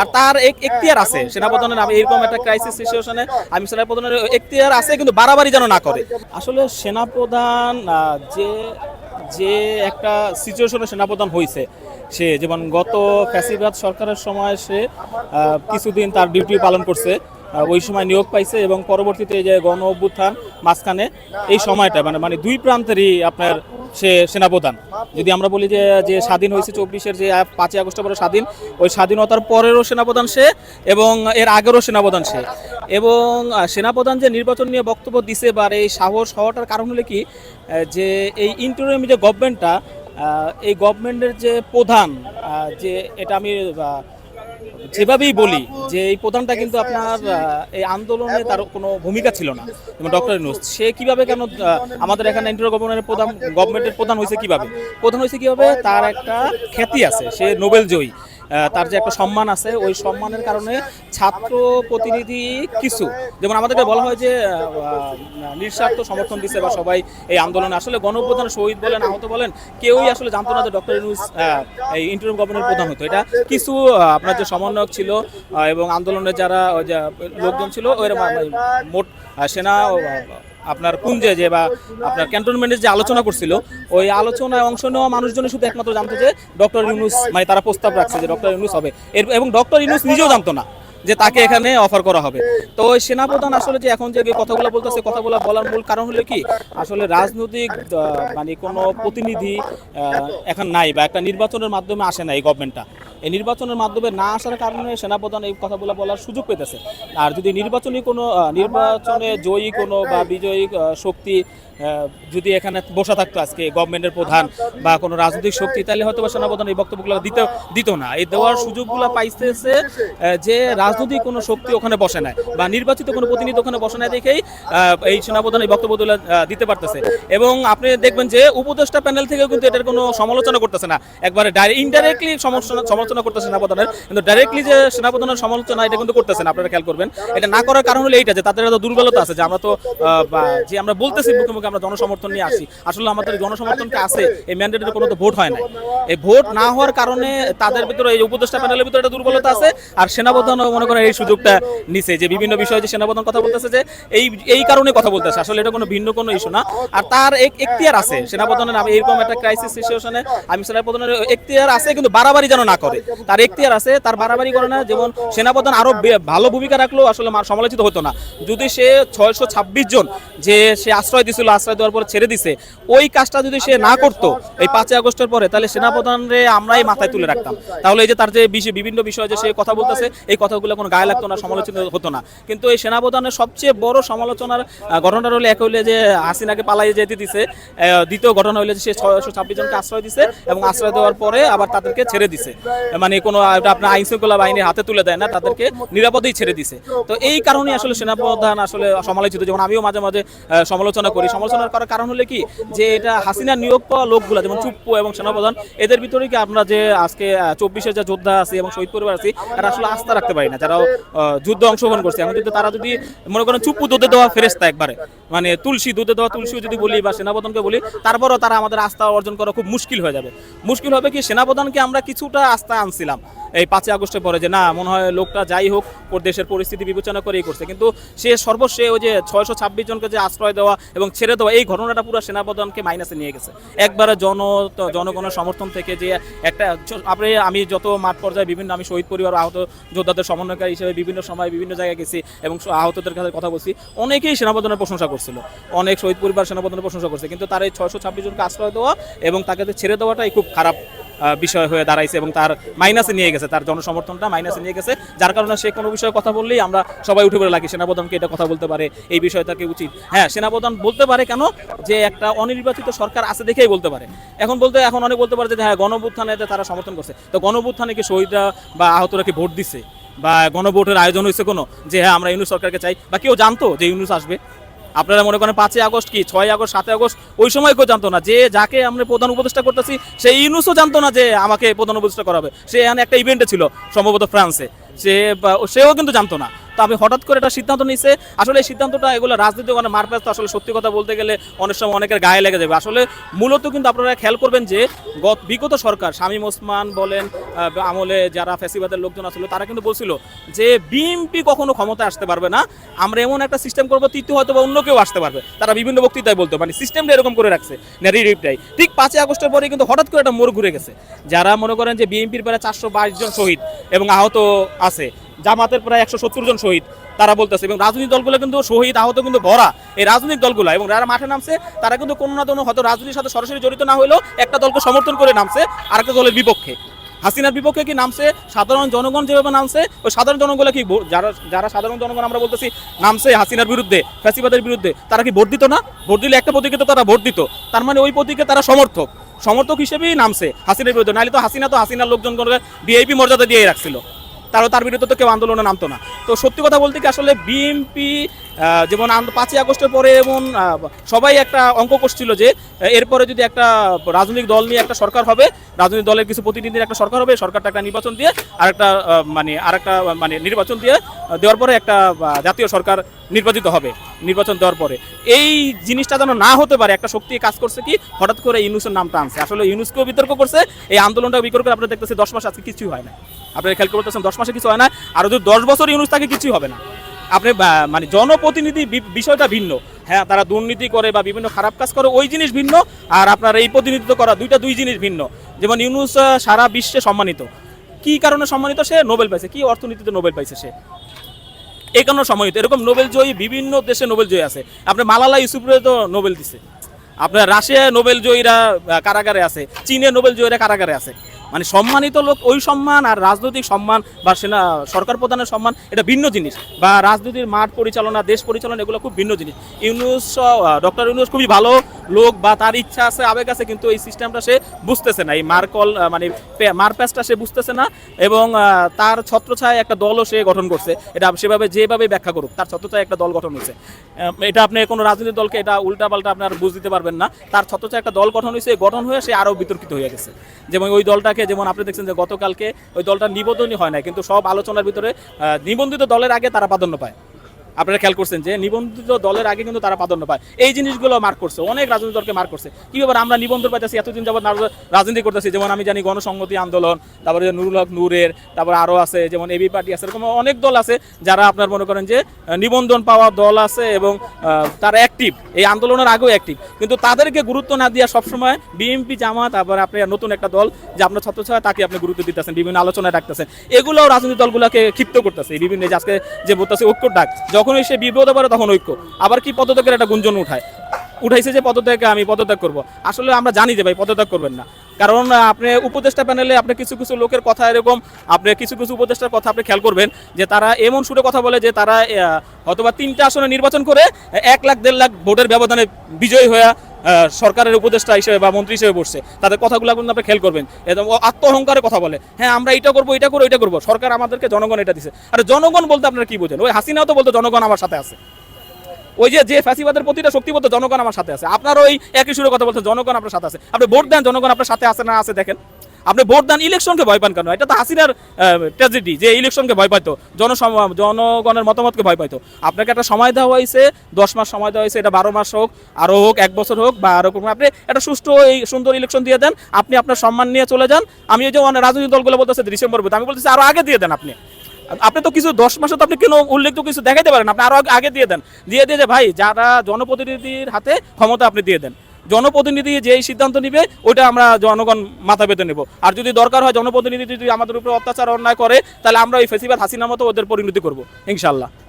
আর তার এক এখতিয়ার আছে। সেনাপ্রধানের এরকম একটা ক্রাইসিস সিচুয়েশনে আমি সেনাপ্রধানের এখতিয়ার আছে, কিন্তু বাড়াবাড়ি যেন না করে। আসলে সেনাপ্রধান যে যে একটা সিচুয়েশনে সেনাপ্রধান হয়েছে সে যেমন গত ফ্যাসিবাদ সরকারের সময় সে কিছুদিন তার ডিউটি পালন করছে। ওই সময় নিয়োগ পাইছে এবং পরবর্তীতে এই যে গণ অভ্যুত্থান মাঝখানে এই সময়টা মানে মানে দুই প্রান্তেরই আপনার সে সেনাপ্রধান। যদি আমরা বলি যে যে স্বাধীন হয়েছে চব্বিশের যে পাঁচই আগস্টের পরে স্বাধীন, ওই স্বাধীনতার পরেরও সেনাপ্রধান সে এবং এর আগেরও সেনাপ্রধান সে। এবং সেনাপ্রধান যে নির্বাচন নিয়ে বক্তব্য দিছে বা এই সাহস হওয়াটার কারণ হলো কি যে এই ইন্টারিম যে গভর্নমেন্টটা এই গভর্নমেন্টের যে প্রধান যে এটা আমি যেভাবেই বলি যে এই প্রধানটা কিন্তু আপনার এই আন্দোলনে তার কোনো ভূমিকা ছিল না। যেমন ডক্টর ইউনুস, সে কীভাবে কেন আমাদের এখানে ইন্টার গভর্নমেন্টের প্রধান গভর্নমেন্টের প্রধান হয়েছে কীভাবে? প্রধান হয়েছে কীভাবে? তার একটা খ্যাতি আছে, সে নোবেল জয়ী। তার যে একটা সম্মান আছে, ওই সম্মানের কারণে ছাত্র প্রতিনিধি কিছু, যেমন আমাদেরকে বলা হয় যে নিঃস্বার্থ সমর্থন দিচ্ছে বা সবাই এই আন্দোলনে। আসলে গণপ্রধান শহীদ বলেন, আহত বলেন, কেউই আসলে জানতো না যে ডক্টর ইউনুস এই ইন্টারিম গভর্নমেন্টের প্রধান হতো। এটা কিছু আপনার যে সমন্বয়ক ছিল এবং আন্দোলনের যারা লোকজন ছিল ওই মোট সেনা আপনার কুঞ্জে যে বা আপনার ক্যান্টনমেন্টের যে আলোচনা করছিল, ওই আলোচনায় অংশ নেওয়া মানুষজন শুধু একমাত্র জানতো যে ডক্টর ইউনুস মানে তারা প্রস্তাব রাখছে যে ডক্টর ইউনুস হবে। এবং ডক্টর ইউনুস নিজেও জানতো না। যে তাকে এখানে অফার করা হবে। তো ওই সেনাপ্রধান আসলে যে এখন যে কথাগুলো বলতেছে, কথাগুলো বলার মূল কারণ হলো কি, আসলে রাজনৈতিক মানে কোনো প্রতিনিধি এখন নাই বা একটা নির্বাচনের মাধ্যমে আসে না এই গভর্নমেন্টটা এই নির্বাচনের মাধ্যমে না আসার কারণে সেনাপ্রধান এই কথাগুলো বলার সুযোগ পেতেছে। আর যদি নির্বাচনী কোনো নির্বাচনে জয়ী কোনো বা বিজয়ী শক্তি যদি এখানে বসে থাকতো আজকে গভর্নমেন্টের প্রধান বা কোনো রাজনৈতিক শক্তি, তাহলে হয়তো বা সেনাপ্রধান এই বক্তব্যগুলো দিতে, দিত না। এই দেওয়ার সুযোগগুলো পাইতেছে যে রাজনৈতিক কোনো শক্তি ওখানে বসে নাই বা নির্বাচিত কোনো প্রতিনিধি ওখানে বসে নাই দেখেই এই সেনাপ্রধান এই বক্তব্যগুলো আহ, দিতে পারতেছে। এবং আপনি দেখবেন যে উপদেষ্টা প্যানেল থেকেও কিন্তু এটার কোনো সমালোচনা করতেছে না। একবারে ইনডাইরেক্টলি সমালোচনা করতেছে সেনাপ্রধানের কিন্তু ডাইরেক্টলি যে সেনাপ্রধানের সমালোচনা এটা কিন্তু করতেছে না আপনারা খেয়াল করবেন। এটা না করার কারণ হলো এইটা যে তাদের এত দুর্বলতা আছে যে আমরা তো যে আমরা বলতেছি মুখে মুখে আমরা জনসমর্থন নিয়ে আসি আসলে আমাদের জনসমর্থনটা আছে এই ম্যান্ডেটের কোনো তো ভোট হয় না এই ভোট না হওয়ার কারণে তাদের ভিতরে এই উপদেষ্টা প্যানেলের ভিতরে একটা দুর্বলতা আছে আর সেনাপ্রধান মনে করেন এই সুযোগটা নিছে যে বিভিন্ন বিষয়ে যে সেনাপ্রধান কথা বলতেছে যে এই এই কারণে কথা বলতেছে। আসলে এটা কোনো ভিন্ন কোনো ইস্যু না। আর তার এক এখতিয়ার আছে। সেনাপ্রধানের আমি এরকম একটা ক্রাইসিস সিচুয়েশনে আমি সেনাপ্রধানের এখতিয়ার আছে কিন্তু বাড়াবাড়ি যেন না করে। তার এখতিয়ার আছে, তার বাড়াবাড়ি করে না। যেমন সেনাপ্রধান আরও ভালো ভূমিকা রাখলেও আসলে সমালোচিত হতো না। যদি সে ছয়শো ছাব্বিশ জন যে সে আশ্রয় দিছিল, আশ্রয় দেওয়ার পরে ছেড়ে দিছে, ওই কাজটা যদি সে না করতো, এই পাঁচই আগস্টের পরে, তাহলে সেনাপ্রধানরে আমরাই মাথায় তুলে রাখতাম। তাহলে এই যে তার যে বিষয়- বিভিন্ন বিষয়ে যে সে কথা বলতেছে, এই কথাগুলো কোনো গায়ে লাগতো না, সমালোচিত হতো না। কিন্তু এই সেনাপ্রধানের সবচেয়ে বড় সমালোচনার ঘটনাটা হলো এক হইলে যে হাসিনাকে পালাই যেতে দিছে দ্বিতীয় ঘটনা হইলে যে সে ছয়শো ছাব্বিশ জনকে আশ্রয় দিছে এবং আশ্রয় দেওয়ার পরে আবার তাদেরকে ছেড়ে দিছে। মানে কোনো আপনার আইন শৃঙ্খলা বাহিনীর হাতে তুলে দেয় না, তাদেরকে নিরাপদেই ছেড়ে দিছে। তো এই কারণে আসলে সেনাপ্রধান আসলে সমালোচিত। যেমন আমিও মাঝে মাঝে সমালোচনা করি। সমালোচনা করার কারণ হলে কি? যে এটা হাসিনা নিয়োগ পাওয়া লোকগুলা, যেমন চুপ্পু এবং সেনাপ্রধান, এদের ভিতরে কি আমরা যে আজকে চব্বিশে যে যোদ্ধা আছি এবং শহীদ পরিবার আছি, তারা আসলে আস্থা রাখতে পারি না। যারা যুদ্ধে অংশগ্রহণ করছে। এখন যদি তারা যদি, মনে করেন চুপ্পু দুধে দেওয়া ফেরেস্তা একবারে মানে তুলসী দুধে দেওয়া তুলসীও যদি বলি বা সেনাপ্রধানকে বলি, তারপরও তারা আমাদের আস্থা অর্জন করা খুব মুশকিল হয়ে যাবে। মুশকিল হবে কি? সেনাপ্রধানকে আমরা কিছুটা আস্থা আনছিলাম এই পাঁচই আগস্টের পরে যে, না, মনে হয় লোকটা যাই হোক, দেশের পরিস্থিতি বিবেচনা করেই করছে। কিন্তু সে সর্বশেষ ওই যে ছয়শো ছাব্বিশ জনকে যে আশ্রয় দেওয়া এবং ছেড়ে দেওয়া, এই ঘটনাটা পুরো সেনাপ্রধানকে মাইনাসে নিয়ে গেছে। একবারে জন জনগণের সমর্থন থেকে যে একটা আপনি আমি যত মাঠ পর্যায়ে বিভিন্ন আমি শহীদ পরিবার আহত যোদ্ধাদের সমন্বয়কারী হিসেবে বিভিন্ন সময় বিভিন্ন জায়গায় গেছি এবং আহতদের কাছে কথা বলছি, অনেকেই সেনাপ্রধানের প্রশংসা করছিল। অনেক শহীদ পরিবার সেনাপ্রধানের প্রশংসা করছে, কিন্তু তার এই ছয়শো ছাব্বিশ জনকে আশ্রয় দেওয়া এবং তাকে ছেড়ে দেওয়াটাই খুব খারাপ বিষয় হয়ে দাঁড়াইছে এবং তার মাইনাসে নিয়ে গেছে, তার জনসমর্থনটা মাইনাসে নিয়ে গেছে। যার কারণে সে কোনো বিষয়ে কথা বললেই আমরা সবাই উঠে পড়ে লাগি। সেনাপ্রধানকে এটা কথা বলতে পারে, এই বিষয়টাকে উচিত। হ্যাঁ সেনাপ্রধান বলতে পারে কেন? যে একটা অনির্বাচিত সরকার আছে দেখেই বলতে পারে। এখন বলতে, এখন অনেক বলতে পারে যে হ্যাঁ গণভুত্থানে তারা সমর্থন করছে। তো গণভুত্থানে কি শহীদরা বা আহতরা কি ভোট দিচ্ছে বা গণভোটের আয়োজন হয়েছে কোনো? যে হ্যাঁ আমরা ইউনুস সরকারকে চাই। বা কেউ জানতো যে ইউনুস আসবে? আপনারা মনে করেন পাঁচই আগস্ট কি ছয় আগস্ট, সাতই আগস্ট, ওই সময় কেউ জানতো না। যে যাকে আমরা প্রধান উপদেষ্টা করতেছি, সেই ইউনুসও জানতো না যে আমাকে প্রধান উপদেষ্টা করা হবে সে একটা ইভেন্টে ছিল, সম্ভবত ফ্রান্সে। সে সেও কিন্তু জানতো না। তবে হঠাৎ করে একটা সিদ্ধান্ত নিছে আসলে এই সিদ্ধান্তটা, এগুলো রাজনীতি মানে মারপ্যাচ তো আসলে সত্যি কথা বলতে গেলে অনেক সময় অনেকের গায়ে লেগে যাবে। আসলে মূলত কিন্তু আপনারা খেয়াল করবেন যে, গত বিগত সরকার, শামীম ওসমান বলেন আমলে যারা ফেসিবাদের লোকজন আসলে, তারা কিন্তু বলছিল যে বিএনপি কখনো ক্ষমতায় আসতে পারবে না। আমরা এমন একটা সিস্টেম করব, তৃতীয় হয়তো বা অন্য কেউ আসতে পারবে। তারা বিভিন্ন বক্তৃতায় বলতো মানে সিস্টেমটা এরকম করে রাখছে ন্যারেটিভটাই ঠিক পাঁচই আগস্টের পরে কিন্তু হঠাৎ করে একটা মোড় ঘুরে গেছে। যারা মনে করেন যে বিএনপির প্রায় চারশো বাইশ জন শহীদ এবং আহত আছে জামাতের প্রায় একশো সত্তর জন শহীদ তারা বলতেছে। এবং রাজনৈতিক দলগুলো কিন্তু শহীদ আহত কিন্তু ভরা। এই রাজনৈতিক দলগুলো, এবং যারা মাঠে নামছে, তারা কিন্তু কোনো না কোনো হয়তো রাজনীতির সাথে সরাসরি জড়িত না হলেও একটা দলকে সমর্থন করে নামছে, আরেকটা দলের বিপক্ষে। হাসিনার বিপক্ষে কি নামছে? সাধারণ জনগণ যেভাবে নামছে, ওই সাধারণ জনগণগুলো কি যারা যারা সাধারণ জনগণ আমরা বলতেছি নামছে হাসিনার বিরুদ্ধে, ফ্যাসিবাদের বিরুদ্ধে, তারা কি ভোট দিত না? ভোট দিলে একটা প্রতীকে তো তারা ভোট দিত। তার মানে ওই প্রতীকে তারা সমর্থক। সমর্থক হিসেবেই নামছে হাসিনার বিরুদ্ধে। নাহলে তো হাসিনা তো হাসিনার লোকজন ভিআইপি মর্যাদা দিয়ে রাখছিল। তারও তার বিরুদ্ধে তো কেউ আন্দোলনে নামতো না। তো সত্যি কথা বলতে কি আসলে বিএনপি যেমন পাঁচই আগস্টের পরে এমন সবাই একটা অঙ্ক করছিল যে এরপরে যদি একটা রাজনৈতিক দল নিয়ে একটা সরকার হবে, রাজনৈতিক দলের কিছু প্রতিনিধির একটা সরকার হবে, সরকারটা একটা নির্বাচন দিয়ে আর একটা মানে আর একটা মানে নির্বাচন দিয়ে দেওয়ার পরে একটা জাতীয় সরকার নির্বাচিত হবে। নির্বাচন দেওয়ার পরে। এই জিনিসটা যেন না হতে পারে, একটা শক্তি কাজ করছে কি? হঠাৎ করে ইউনুসের নামটা আনছে। আসলে ইউনুসকেও বিতর্ক করছে, এই আন্দোলনটা বিতর্ক করে আপনারা দেখতেছে দশ মাস আজকে কিছুই হয় না। আপনারা খেয়াল করতেছেন দশ মাসে কিছু হয় না। আর যদি দশ বছর ইউনুস থাকে, কিছুই হবে না। আপনি মানে জনপ্রতিনিধি বিষয়টা ভিন্ন। হ্যাঁ তারা দুর্নীতি করে বা বিভিন্ন খারাপ কাজ করে, ওই জিনিস ভিন্ন। আর আপনার এই প্রতিনিধিত্ব করা, দুইটা দুই জিনিস ভিন্ন। যেমন ইউনুস সারা বিশ্বে সম্মানিত। কি কারণে সম্মানিত? সে নোবেল পাইছে। কি অর্থনীতিতে নোবেল পাইছে সে? এই সময়িত এরকম নোবেল জয়ী বিভিন্ন দেশে নোবেল জয়ী আছে। আপনি মালালা ইউসুফরে তো নোবেল দিছে। আপনার রাশিয়ায় নোবেল জয়ীরা কারাগারে আছে। চীনে নোবেল জয়ীরা কারাগারে আছে। মানে সম্মানিত লোক, ওই সম্মান আর রাজনৈতিক সম্মান বা সেনা, সরকার প্রধানের সম্মান, এটা ভিন্ন জিনিস। বা রাজনীতির মাঠ পরিচালনা, দেশ পরিচালনা, এগুলো খুব ভিন্ন জিনিস। ইউনুস ডক্টর ইউনুস খুবই ভালো লোক বা তার ইচ্ছা আছে, আবেগ আছে, কিন্তু এই সিস্টেমটা সে বুঝতেছে না। এই মারকল মানে মারপ্যাচটা সে বুঝতেছে না এবং তার ছত্রছায় একটা দলও সে গঠন করছে। এটা সেভাবে, যেভাবে ব্যাখ্যা করুক, তার ছত্রছায় একটা দল গঠন হয়েছে। এটা আপনি কোনো রাজনৈতিক দলকে এটা উল্টাপাল্টা আপনার বুঝ দিতে পারবেন না। তার ছত্রছায় একটা দল গঠন হয়েছে গঠন হয়ে সে আরও বিতর্কিত হয়ে গেছে। যেমন ওই দলটাকে যেমন আপনি দেখছেন যে গতকালকে ওই দলটা নিবন্ধনই হয় না কিন্তু সব আলোচনার ভিতরে নিবন্ধিত দলের আগে তারা প্রাধান্য পায়। আপনারা খেয়াল করছেন যে নিবন্ধিত দলের আগে কিন্তু তারা প্রাধান্য পায়। এই জিনিসগুলো মার্ক করছে, অনেক রাজনৈতিক দলকে মার্ক করছে। কি ব্যাপার আমরা নিবন্ধন পাইতেছি, এতদিন যাবত রাজনীতি করতেছি, যেমন আমি জানি গণসংহতি আন্দোলন, তারপরে নুরুল হক নূরের, তারপরে আরও আছে, যেমন এবি পার্টি আছে, এরকম অনেক দল আছে যারা আপনার মনে করেন যে নিবন্ধন পাওয়া দল আছে এবং তারা অ্যাক্টিভ এই আন্দোলনের আগেও অ্যাক্টিভ কিন্তু তাদেরকে গুরুত্ব না দিয়ে সবসময় বিএনপি জামাত, তারপর আপনি নতুন একটা দল, যে আপনার ছত্রছায়া, তাকে আপনি গুরুত্ব দিতেছেন, বিভিন্ন আলোচনায় রাখতেছেন এগুলোও রাজনৈতিক দলগুলোকে ক্ষিপ্ত করতেছে। এই বিভিন্ন আজকে যে বলতেছে ঐক্য ডাক যখনই সে বিপদে পারে তখন ঐক্য। আবার কি পদত্যাগের একটা গুঞ্জন উঠায়? উঠাইছে যে পদত্যাগ, আমি পদত্যাগ করব। আসলে আমরা জানি যে ভাই, পদত্যাগ করবেন না। কারণ আপনি উপদেষ্টা প্যানেলে আপনি কিছু কিছু লোকের কথা এরকম, আপনি কিছু কিছু উপদেষ্টার কথা আপনি খেয়াল করবেন যে তারা এমন সুরে কথা বলে যে তারা হয়তোবা তিনটা আসনে নির্বাচন করে এক লাখ, দেড় লাখ ভোটের ব্যবধানে বিজয়ী হয়ে সরকারের উপদেষ্টা হিসেবে বা মন্ত্রী হিসেবে বসছে। তাদের কথাগুলো কিন্তু আপনি খেয়াল করবেন। ও আত্ম অহংকারের কথা বলে হ্যাঁ আমরা এটা করব এটা করব এটা করব। সরকার আমাদেরকে জনগণ এটা দিছে। আর জনগণ বলতে আপনারা কি বোঝেন? ওই হাসিনাও তো বলতো, জনগণ আমার সাথে আছে। ওই যে যে ফ্যাসিবাদের প্রতিটা শক্তিবদ্ধ জনগণ আমার সাথে আছে। আপনার ওই একই সুরে কথা বলছেন, জনগণ আপনার সাথে আছে। আপনি ভোট দেন, জনগণ আপনার সাথে আছে না আছে দেখেন। আপনি ভোট দেন, ইলেকশনকে ভয় পান কেন? এটা তো হাসিনার ট্র্যাজেডি যে ইলেকশনকে ভয় পাইতো, জনসম, জনগণের মতামতকে ভয় পাইতো। আপনাকে একটা সময় দেওয়া হয়েছে, দশ মাস সময় দেওয়া হয়েছে, এটা বারো মাস হোক আরও হোক, এক বছর হোক, বা আরও হোক আপনি একটা সুষ্ঠু এই সুন্দর ইলেকশন দিয়ে দেন, আপনি আপনার সম্মান নিয়ে চলে যান। আমি ওই যে রাজনৈতিক দলগুলো বলতেছে ডিসেম্বর আমি বলতেছি আরও আগে দিয়ে দেন আপনি। আপনি তো কিছু দশ মাসে তো আপনি কেন উল্লেখ তো কিছু দেখাইতে পারেন? আপনি আরও আগে- দিয়ে দেন। দিয়ে দিয়ে যে ভাই, যারা জনপ্রতিনিধির হাতে ক্ষমতা আপনি দিয়ে দেন। জনপ্রতিনিধি যেই সিদ্ধান্ত নিবে, ওইটা আমরা জনগণ মাথা পেতে নেব। আর যদি দরকার হয় জনপ্রতিনিধি যদি আমাদের উপরে অত্যাচার, অন্যায় করে, তাহলে আমরা ওই ফেসিবাদ হাসিনার মতো ওদের পরিণতি করব ইনশাল্লাহ